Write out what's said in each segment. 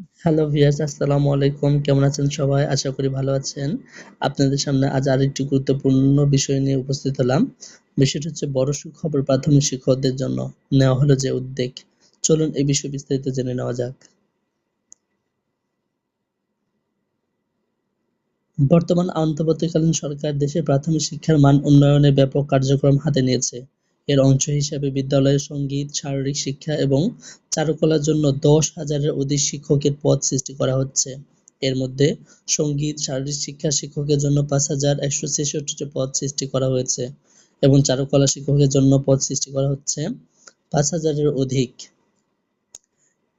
Hello viewers আসসালামু আলাইকুম। কেমন আছেন সবাই? আশা করি ভালো আছেন। আপনাদের সামনে আজ আরেকটি গুরুত্বপূর্ণ বিষয় নিয়ে উপস্থিত হলাম। বিষয়টি হচ্ছে বড় সুখবর প্রাথমিক শিক্ষকদের জন্য। নেওয়া হলো যে উদ্যোগ চলুন এই বিষয়ে বিস্তারিত জেনে নেওয়া যাক। বর্তমান অন্তর্বর্তীকালীন সরকার দেশে প্রাথমিক শিক্ষার মান উন্নয়নে ব্যাপক কার্যক্রম হাতে নিয়েছে। এর অংশ হিসাবে বিদ্যালয়ে সংগীত, শারীরিক শিক্ষা এবং চারুকলার জন্য দশ হাজারের অধিক শিক্ষকের পদ সৃষ্টি করা হচ্ছে। এর মধ্যে সংগীত, শারীরিক শিক্ষা শিক্ষকের জন্য পাঁচ হাজার একশো ছেষট্টিটি পদ সৃষ্টি করা হয়েছে এবং চারুকলা শিক্ষকের জন্য পদ সৃষ্টি করা হচ্ছে পাঁচ হাজারের অধিক।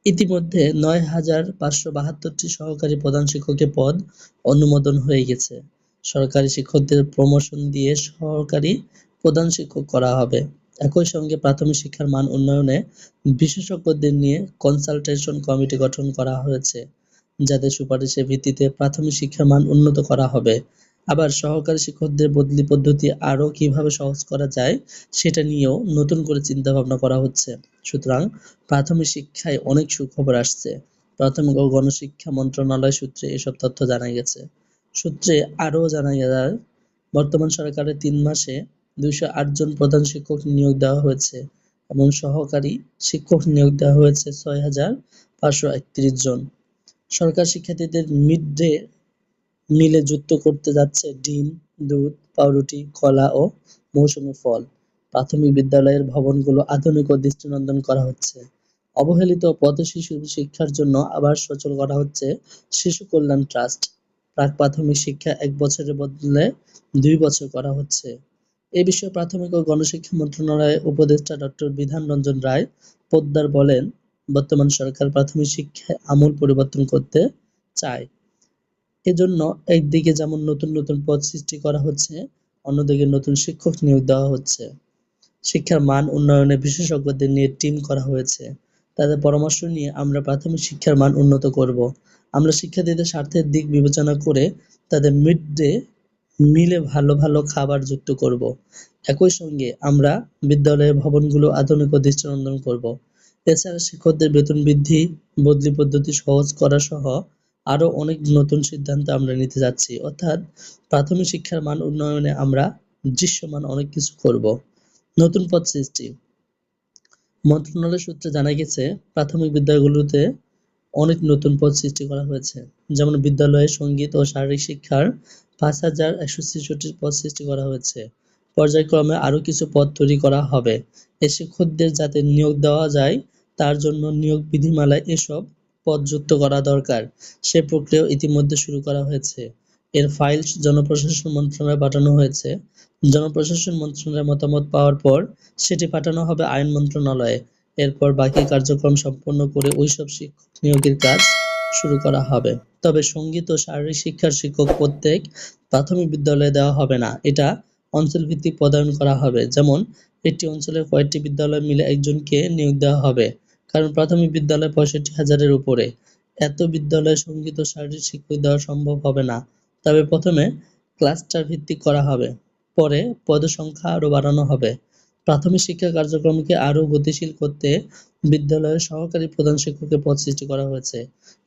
ইতিমধ্যে নয় হাজার পাঁচশো বাহাত্তরটি সহকারী প্রধান শিক্ষকের পদ অনুমোদন হয়ে গেছে। সরকারি শিক্ষকদের প্রমোশন দিয়ে সহকারী প্রধান শিক্ষক করা হবে। একই সঙ্গে প্রাথমিক শিক্ষার মান উন্নয়নে বিশেষজ্ঞদের নিয়ে কনসালটেশন কমিটি গঠন করা হয়েছে, যাদের সুপারিশের ভিত্তিতে প্রাথমিক শিক্ষার মান উন্নত করা হবে। আবার সহকারী শিক্ষকদের বদলি পদ্ধতি আরও কীভাবে সহজ করা যায়, সেটা নিয়েও নতুন করে চিন্তা ভাবনা করা হচ্ছে। সুতরাং প্রাথমিক শিক্ষায় অনেক সুখবর আসছে। প্রাথমিক ও গণশিক্ষা মন্ত্রণালয় সূত্রে এসব তথ্য জানা গেছে। সূত্রে আরও জানা যায়, বর্তমান সরকারের তিন মাসে দুইশো আট জন প্রধান শিক্ষক নিয়োগ দেওয়া হয়েছে এবং সহকারী শিক্ষক নিয়োগ দেওয়া হয়েছে ছয় হাজার পাঁচশো একত্রিশ জন। সরকার শিক্ষার্থীদের মিড ডে মিলে যুক্ত করতে যাচ্ছে ডিম, দুধ, পাউরুটি, কলা ও মৌসুমী ফল। প্রাথমিক বিদ্যালয়ের ভবনগুলো আধুনিক ও দৃষ্টিনন্দন করা হচ্ছে। অবহেলিত পথ শিশু শিক্ষার জন্য আবার সচল করা হচ্ছে শিশু কল্যাণ ট্রাস্ট। প্রাক প্রাথমিক শিক্ষা এক বছরের বদলে দুই বছর করা হচ্ছে। এ বিষয়ে প্রাথমিক ও গণশিক্ষা মন্ত্রণালয়ের উপদেষ্টা ডক্টর বিধান রঞ্জন রায় পোদ্দার বলেন, বর্তমান সরকার প্রাথমিক শিক্ষায় আমূল পরিবর্তন করতে চায়। এজন্য একদিকে যেমন নতুন নতুন পদ সৃষ্টি করা হচ্ছে, অন্যদিকে নতুন শিক্ষক নিয়োগ দেওয়া হচ্ছে। শিক্ষার মান উন্নয়নে বিশেষজ্ঞদের নিয়ে টিম করা হয়েছে। তাদের পরামর্শ নিয়ে আমরা প্রাথমিক শিক্ষার মান উন্নত করব। আমরা শিক্ষার্থীদের স্বার্থের দিক বিবেচনা করে তাদের মিড ডে মিলে ভালো ভালো খাবার যুক্ত করব। একই সঙ্গে আমরা বিদ্যালয়ের ভবনগুলো আধুনিক দৃষ্টিনন্দন করব। এছাড়া শিক্ষকদের বেতন বৃদ্ধি, বদলি পদ্ধতি সহজ করা সহ আরও অনেক নতুন সিদ্ধান্ত আমরা নিতে যাচ্ছি। অর্থাৎ প্রাথমিক শিক্ষার মান উন্নয়নে আমরা দৃশ্যমান অনেক কিছু করব। নতুন পদ সৃষ্টি। মন্ত্রণালয় সূত্রে জানা গেছে, প্রাথমিক বিদ্যালয়গুলোতে অনেক নতুন পদ সৃষ্টি করা হয়েছে। যেমন বিদ্যালয়ে সংগীত ও শারীরিক শিক্ষার পাঁচ হাজার একশো ছেষট্টি পদ সৃষ্টি করা হয়েছে। পর্যায়ক্রমে আরও কিছু পদ তৈরি করা হবে। এ শিক্ষকদের যাতে নিয়োগ দেওয়া যায়, তার জন্য নিয়োগ বিধিমালায় এসব পদ যুক্ত করা দরকার। সে প্রক্রিয়াও ইতিমধ্যে শুরু করা হয়েছে। এর ফাইল জনপ্রশাসন মন্ত্রণালয়ে পাঠানো হয়েছে। জনপ্রশাসন মন্ত্রণালয়ের মতামত পাওয়ার পর সেটি পাঠানো হবে আইন মন্ত্রণালয়ে। এরপর বাকি কার্যক্রম সম্পন্ন করে ওইসব শিক্ষক নিয়োগের কাজ শুরু করা হবে। তবে সংগীত ও শারীরিক শিক্ষার শিক্ষক প্রত্যেক প্রাথমিক বিদ্যালয়ে দেওয়া হবে না। এটা অঞ্চল ভিত্তিক পদায়ন করা হবে। যেমন, একটি অঞ্চলের কয়েকটি বিদ্যালয় মিলে একজনকে নিয়োগ দেওয়া হবে, কারণ প্রাথমিক বিদ্যালয় পঁয়ষট্টি হাজারের উপরে। এত বিদ্যালয়ে সংগীত ও শারীরিক শিক্ষক দেওয়া সম্ভব হবে না। তবে প্রথমে ক্লাস্টার ভিত্তিক করা হবে। পরে পদ সংখ্যা আরও বাড়ানো হবে। প্রাথমিক শিক্ষা কার্যক্রমকে আরও গতিশীল করতে বিদ্যালয়ে সহকারী প্রধান শিক্ষকের পদ সৃষ্টি করা হয়েছে।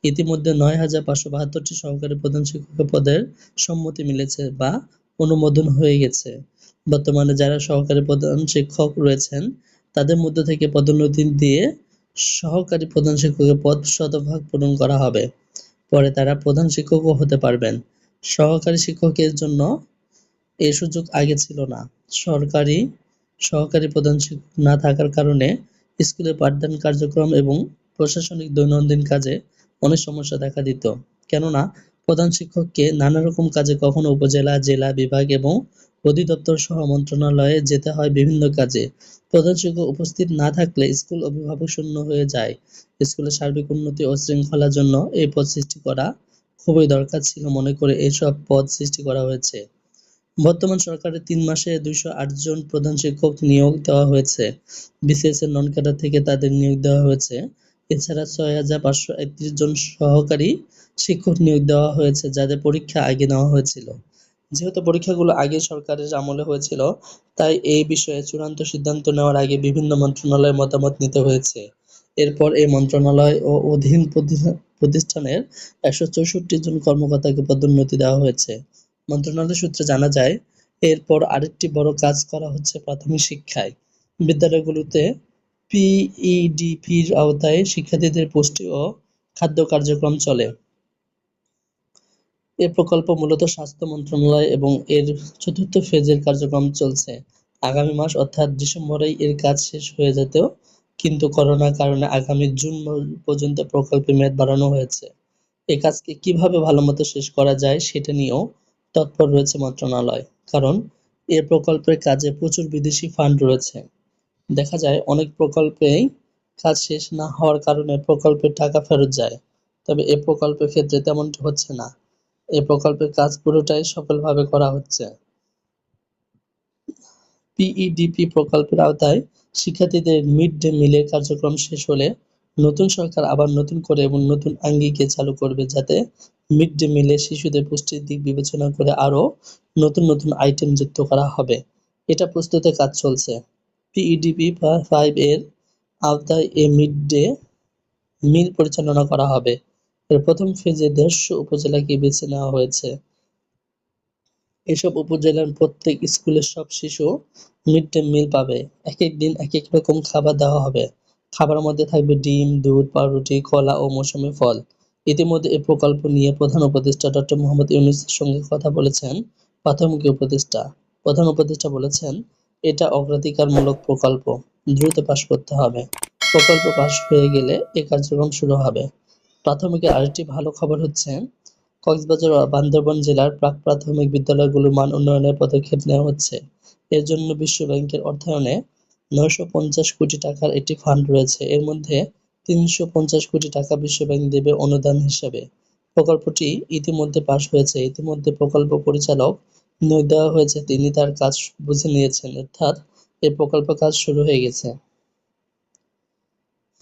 ইতিমধ্যে নয় হাজার পাঁচশো বাহাত্তরটি সহকারী প্রধান শিক্ষকের পদের সম্মতি মিলেছে বা অনুমোদন হয়ে গেছে। বর্তমানে যারা সহকারী প্রধান শিক্ষক রয়েছেন, তাদের মধ্যে থেকে পদোন্নতি দিয়ে সহকারী প্রধান শিক্ষকের পদ শতভাগ পূরণ করা হবে। পরে তারা প্রধান শিক্ষকও হতে পারবেন। সহকারী শিক্ষকের জন্য এই সুযোগ আগে ছিল না। সরকারি সহকারী প্রধান শিক্ষক না থাকার কারণে স্কুলে পাঠদান কার্যক্রম এবং প্রশাসনিক দৈনন্দিন কাজে অনেক সমস্যা দেখা দিত। কেননা, প্রধান শিক্ষককে নানা রকম কাজে কখনো উপজেলা, জেলা বিভাগ এবং অধিদপ্তর সহ মন্ত্রণালয়ে যেতে হয় বিভিন্ন কাজে। প্রধান শিক্ষক উপস্থিত না থাকলে স্কুল অভিভাবক শূন্য হয়ে যায়। স্কুলের সার্বিক উন্নতি ও শৃঙ্খলার জন্য এই পদ সৃষ্টি করা খুবই দরকার ছিল মনে করে এসব পদ সৃষ্টি করা হয়েছে। বর্তমান সরকারের তিন মাসে দুইশো আট জন প্রধান শিক্ষক নিয়োগ দেওয়া হয়েছে। বিসিএস এর নন ক্যাডার থেকে তাদের নিয়োগ দেওয়া হয়েছে। এছাড়া ছয় হাজার পাঁচশো একত্রিশ জন সহকারী শিক্ষক নিয়োগ দেওয়া হয়েছে, যাদের পরীক্ষা আগে নেওয়া হয়েছিল। যেহেতু পরীক্ষাগুলো আগে সরকারের আমলে হয়েছিল, তাই এই বিষয়ে চূড়ান্ত সিদ্ধান্ত নেওয়ার আগে বিভিন্ন মন্ত্রণালয়ের মতামত নিতে হয়েছে। এরপর এই মন্ত্রণালয় ও অধীন প্রতিষ্ঠানের একশো চৌষট্টি জন কর্মকর্তাকে পদোন্নতি দেওয়া হয়েছে। মন্ত্রণালয় সূত্রে জানা যায়, এরপর আরেকটি বড় কাজ করা হচ্ছে প্রাথমিক শিক্ষায়। বিদ্যালয়গুলোতে পিইডিপির আওতায় শিক্ষার্থীদের পুষ্টি ও খাদ্য কার্যক্রম চলে। এ প্রকল্প মূলত স্বাস্থ্য মন্ত্রণালয় এবং এর চতুর্থ ফেজের কার্যক্রম চলছে। আগামী মাস অর্থাৎ ডিসেম্বরেই এর কাজ শেষ হয়ে যেতেও কিন্তু করোনার কারণে আগামী জুন পর্যন্ত প্রকল্পের মেয়াদ বাড়ানো হয়েছে। এ কাজকে কীভাবে ভালোমতো শেষ করা যায় সেটা নিয়েও তৎপর রয়েছে মন্ত্রণালয়, কারণ এ প্রকল্পের কাজে প্রচুর বিদেশি ফান্ড রয়েছে। দেখা যায় অনেক প্রকল্পেই কাজ শেষ না হওয়ার কারণে প্রকল্পের টাকা ফেরত যায়, তবে এ প্রকল্পের ক্ষেত্রে তেমনটি হচ্ছে না। এ প্রকল্পের কাজ পুরোটাই সফলভাবে করা হচ্ছে। পিইডিপি প্রকল্পের আওতায় শিক্ষার্থীদের মিড ডে মিলের কার্যক্রম শেষ হলে নতুন সরকার আবার নতুন করে এবং নতুন আঙ্গিকে চালু করবে যাতে মিড ডে মিলে শিশুদের পুষ্টির দিক বিবেচনা করে আরও নতুন নতুন আইটেম যুক্ত করা হবে। এটা প্রস্তুতের কাজ চলছে। পিইডিপি ফাইভ এর আওতায় এ মিড ডে মিল পরিচালনা করা হবে। এর প্রথম ফেজে দেড়শো উপজেলাকে বেছে নেওয়া হয়েছে। এসব উপজেলার প্রত্যেক স্কুলের সব শিশু মিড ডে মিল পাবে। এক এক দিন এক এক রকম খাবার দেওয়া হবে। খাবারের মধ্যে থাকবে ডিম, দুধ, পাউরুটি, কলা ও মৌসুমী ফল। ইতিমধ্যে এ প্রকল্প নিয়ে প্রধান উপদেষ্টা ডক্টর মোহাম্মদ ইউনুসের সঙ্গে কথা বলেছেন প্রাথমিক উপদেষ্টা। প্রধান উপদেষ্টা বলেছেন, এটা অগ্রাধিকারমূলক প্রকল্প। দ্রুত পাশ করতে হবে। প্রকল্প পাশ হয়ে গেলে এ কার্যক্রম শুরু হবে। প্রাথমিকের আরেকটি ভালো খবর হচ্ছে, কক্সবাজার ও বান্দরবান জেলার প্রাক-প্রাথমিক বিদ্যালয়গুলোর মান উন্নয়নের পদক্ষেপ নেওয়া হচ্ছে। এর জন্য বিশ্ব ব্যাংকের অর্থায়নে নয়শো পঞ্চাশ কোটি টাকার একটি ফান্ড রয়েছে। এর মধ্যে তিনশো পঞ্চাশ কোটি টাকা বিশ্ব ব্যাংক দেবে অনুদান হিসেবে। প্রকল্পটি ইতিমধ্যে পাশ হয়েছে। ইতিমধ্যে প্রকল্প পরিচালক নিয়োগ দেওয়া হয়েছে। তিনি তার কাজ বুঝে নিয়েছেন। অর্থাৎ এই প্রকল্প কাজ শুরু হয়ে গেছে।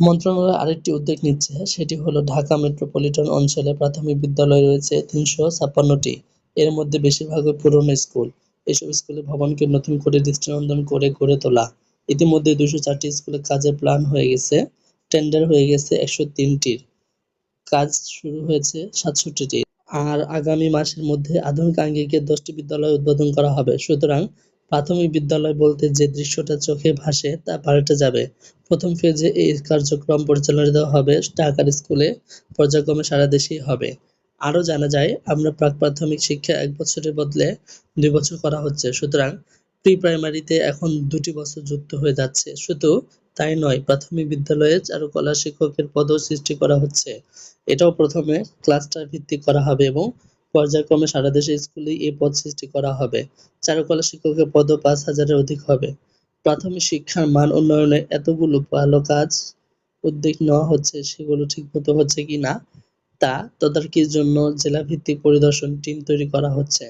মন্ত্রণালয় আরেকটি উদ্যোগ নিচ্ছে। সেটি হলো ঢাকা মেট্রোপলিটন অঞ্চলে প্রাথমিক বিদ্যালয় রয়েছে তিনশো ছাপ্পান্নটি। এর মধ্যে বেশিরভাগই পুরনো স্কুল। এসব স্কুলের ভবনকে নতুন করে দৃষ্টিনন্দন করে গড়ে তোলা। ইতিমধ্যে দুশো চারটি স্কুলের কাজের প্ল্যান হয়ে গেছে টেন্ডার হয়ে গেছে একশো তিনটির। কাজ শুরু হয়েছে সাতষট্টিটি। আর আগামী মাসের মধ্যে আধুনিক আঙ্গিকে দশটি বিদ্যালয় উদ্বোধন করা হবে। সুতরাং প্রাথমিক বিদ্যালয় বলতে যে দৃশ্যটা চোখে ভাসে তা পাল্টে যাবে। প্রথম ফেজে এই কার্যক্রম পরিচালিত হবে ঢাকার স্কুলে, পর্যায়ক্রমে সারা দেশেই হবে। আরও জানা যায়, আমরা প্রাক প্রাথমিক শিক্ষা এক বছরের বদলে দুই বছর করা হচ্ছে। সুতরাং প্রি প্রাইমারিতে এখন দুটি বছর যুক্ত হয়ে যাচ্ছে। শুধু তাই নয়, প্রাথমিক বিদ্যালয়ে চারুকলা শিক্ষকের পদও সৃষ্টি করা হচ্ছে। এটাও প্রথমে ক্লাস্টার ভিত্তিক করা হবে এবং পর্যায়ক্রমে সারা দেশে স্কুলেই এই পদ সৃষ্টি করা হবে। চারুকলা শিক্ষকের পদও পাঁচ হাজারের অধিক হবে। প্রাথমিক শিক্ষার মান উন্নয়নে এতগুলো ভালো কাজ, উদ্যোগ নেওয়া হচ্ছে, সেগুলো ঠিকমতো হচ্ছে কি না তা তদারকির জন্য জেলা ভিত্তিক পরিদর্শন টিম তৈরি করা হচ্ছে।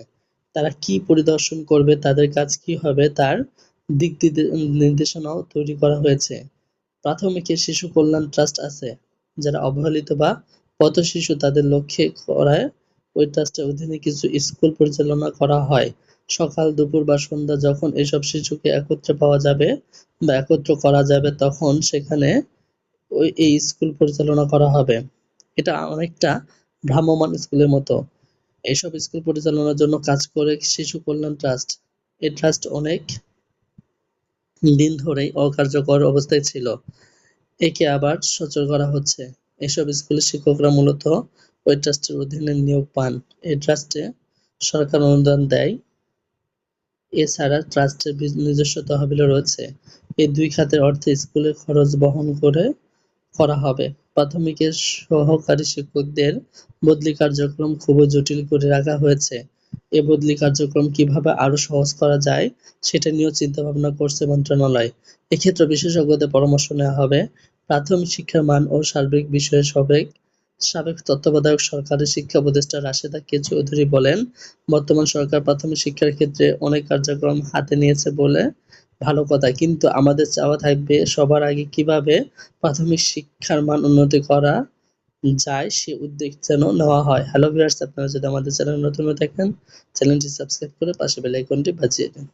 তারা কি পরিদর্শন করবে, তাদের কাজ কি হবে, তার দিক নির্দেশনাও তৈরি করা হয়েছে। প্রাথমিকে শিশু কল্যাণ ট্রাস্ট আছে, যারা অবহেলিত বা পথ শিশু তাদের লক্ষ্যে করায়। ওই ট্রাস্টের অধীনে কিছু স্কুল পরিচালনা করা হয়। সকাল, দুপুর বা সন্ধ্যা যখন এসব শিশুকে একত্রে পাওয়া যাবে বা একত্র করা যাবে, তখন সেখানে ওই, এই স্কুল পরিচালনা করা হবে। এটা অনেকটা ভ্রাম্যমাণ স্কুলের মতো। এইসব স্কুল পরিচালনার জন্য কাজ করে শিশু কল্যাণ ট্রাস্ট। এই ট্রাস্ট অনেক দিন ধরেই অকার্যকর অবস্থায় ছিল। একে আবার সচল করা হচ্ছে। এসব স্কুলের শিক্ষকরা মূলত ওই ট্রাস্টের অধীনে নিয়োগ পান। এই ট্রাস্টে সরকার অনুদান দেয়। এছাড়া ট্রাস্টের নিজস্ব তহবিলও রয়েছে। এই দুই খাতের অর্থে স্কুলের খরচ বহন করে করা হবে। প্রাথমিকের সহকারী শিক্ষকদের বদলি কার্যক্রম খুবই জটিল করে রাখা হয়েছে। এ বদলি কার্যক্রম কীভাবে আরও সহজ করা যায় সেটা নিয়েও চিন্তা ভাবনা করছে মন্ত্রণালয়। এক্ষেত্রে বিশেষজ্ঞদের পরামর্শ নেওয়া হবে। প্রাথমিক শিক্ষার মান ও সার্বিক বিষয়ে সাবেক সাবেক তত্ত্বাবধায়ক সরকারের শিক্ষা উপদেষ্টা রাশেদা কে চৌধুরী বলেন, বর্তমান সরকার প্রাথমিক শিক্ষার ক্ষেত্রে অনেক কার্যক্রম হাতে নিয়েছে বলে ভালো কথা, কিন্তু আমাদের চাওয়া থাকবে সবার আগে কীভাবে প্রাথমিক শিক্ষার মান উন্নতি করা যায় সে উদ্যোগ যেন নেওয়া হয়। হ্যালো ভিউয়ার্স আপনারা যদি আমাদের চ্যানেল নতুন থাকেন, চ্যানেলটি সাবস্ক্রাইব করে পাশে বেল আইকনটি বাজিয়ে দিন।